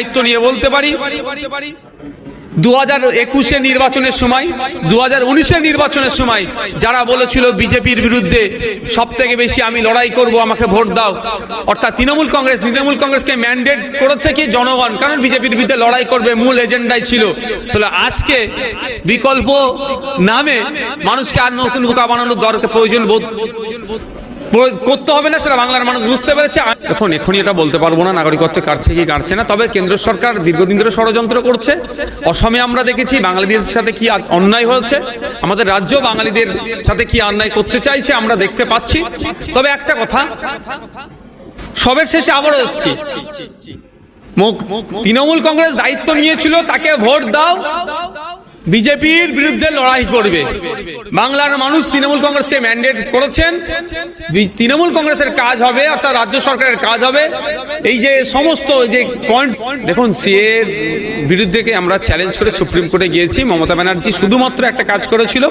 দায়িত্ব নিয়ে বলতে পারি? দু হাজার একুশে নির্বাচনের সময় দু হাজার উনিশের নির্বাচনের সময় যারা বলেছিল বিজেপির বিরুদ্ধে সব থেকে বেশি আমি লড়াই করব, আমাকে ভোট দাও। অর্থাৎ তৃণমূল কংগ্রেস, তৃণমূল কংগ্রেসকে ম্যান্ডেট করেছে কি জনগণ? কারণ বিজেপির বিরুদ্ধে লড়াই করবে, মূল এজেন্ডাই ছিল। তাহলে আজকে বিকল্প নামে মানুষকে আর নতুন বোকা বানানোর দরকার, প্রয়োজন বোধ করতে হবে না, সেটা বাংলার মানুষ বুঝতে পেরেছে। এখন এখনই এটা বলতে পারব না, নাগরিকত্ব কাটছে কি কাটছে না, তবে কেন্দ্র সরকার দীর্ঘদিন ধরে ষড়যন্ত্র করছে। অসমে আমরা দেখেছি বাঙালিদের সাথে কি অন্যায় হয়েছে, আমাদের রাজ্য বাঙালিদের সাথে কি অন্যায় করতে চাইছে আমরা দেখতে পাচ্ছি। তবে একটা কথা, সবের শেষে আবারও এসছি। তৃণমূল কংগ্রেস দায়িত্ব নিয়েছিল, তাকে ভোট দাও। বিজেপির বিরুদ্ধে লড়াই করবে। বাংলার মানুষ তৃণমূল কংগ্রেসকে ম্যান্ডেট করেছেন। তৃণমূল কংগ্রেসের কাজ হবে, অর্থাৎ রাজ্য সরকারের কাজ হবে। এই যে সমস্ত যে পয়েন্ট দেখুন সিএ বিরুদ্ধে আমরা চ্যালেঞ্জ করে সুপ্রিম কোর্টে গিয়েছি। মমতা ব্যানার্জি শুধুমাত্র একটা কাজ করেছিল।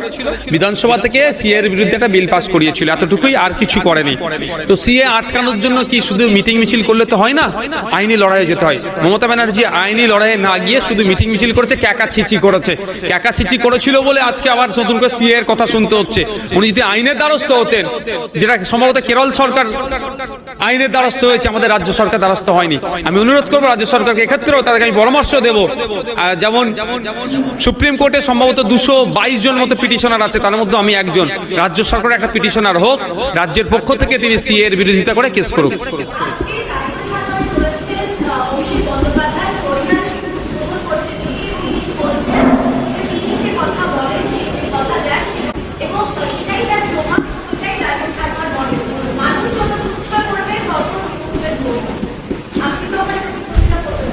বিধানসভা থেকে সিএ এর বিরুদ্ধে একটা বিল পাস করিয়েছিল। এতটুকুই আর কিছু করেনি। তো সিএ আটকানোর জন্য কি শুধু মিটিং মিছিল করলে তো হয় না? আইনি লড়াইয়ে যেতে হয়। মমতা ব্যানার্জি আইনি লড়াইয়ে না গিয়ে শুধু মিটিং মিছিল করেছে ক্যাকা ছিচি করেছে। ক্যাকা ছিচি করেছিল বলে আজকে আবার নতুন করে সিএ এর কথা শুনতে হচ্ছে। উনি যদি আইনের দ্বারস্থ হতেন, যেটা সম্ভবত কেরল সরকার আইনের দ্বারস্থ হয়েছে, আমাদের রাজ্য সরকার দ্বারস্থ হয়নি। আমি অনুরোধ করব রাজ্য সরকারকে এক্ষেত্রেও তাদেরকে আমি পরামর্শ দেব। যেমন সুপ্রিম কোর্টে সম্ভবত দুশো বাইশ জন মতো পিটিশনার আছে, তার মধ্যে আমি একজন। রাজ্য সরকারের একটা পিটিশনার হোক, রাজ্যের পক্ষ থেকে তিনি সিএ এর বিরোধিতা করে কেস করুক।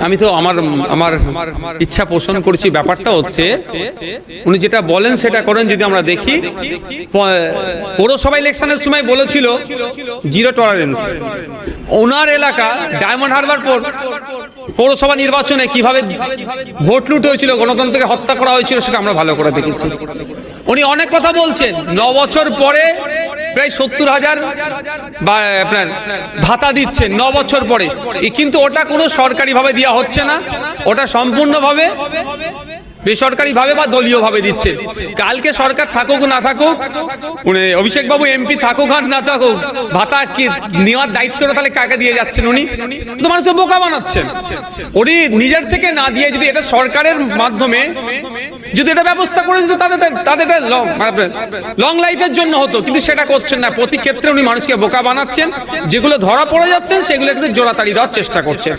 আমি তো আমার আমার ইচ্ছা পোষণ করছি। ব্যাপারটা হচ্ছে, উনি যেটা বলেন সেটা করেন যদি আমরা দেখি। পৌরসভা ইলেকশনের সময় বলেছিল জিরো টলারেন্স ওনার এলাকা ডায়মন্ড হারবার পৌর- পৌরসভা নির্বাচনে কীভাবে ভোট লুট হয়েছিল, গণতন্ত্রকে হত্যা করা হয়েছিল সেটা আমরা ভালো করে দেখেছি। উনি অনেক কথা বলছেন। ন বছর পরে প্রায় সত্তর হাজার আপনার ভাতা দিচ্ছে ন বছর পরে। কিন্তু ওটা কোনো সরকারিভাবে দেওয়া হচ্ছে না। ওটা সম্পূর্ণভাবে বেসরকারিভাবে বা দলীয়ভাবে দিচ্ছে। কালকে সরকার থাকুক না থাকুক, উনি অভিষেক বাবু এমপি থাকুক আর না থাকুক, ভাতা কি নেওয়ার দায়িত্বটা তাহলে কাকে দিয়ে যাচ্ছেন উনি? তো মানুষকে বোকা বানাচ্ছেন। উনি নিজের থেকে না দিয়ে যদি এটা সরকারের মাধ্যমে, যদি এটা ব্যবস্থা করে দিত তাদের তাদের লং লাইফের জন্য হতো, কিন্তু সেটা করছেন না। প্রতি ক্ষেত্রে উনি মানুষকে বোকা বানাচ্ছেন, যেগুলো ধরা পড়ে যাচ্ছেন সেগুলো জোড়াতাড়ি দেওয়ার চেষ্টা করছেন।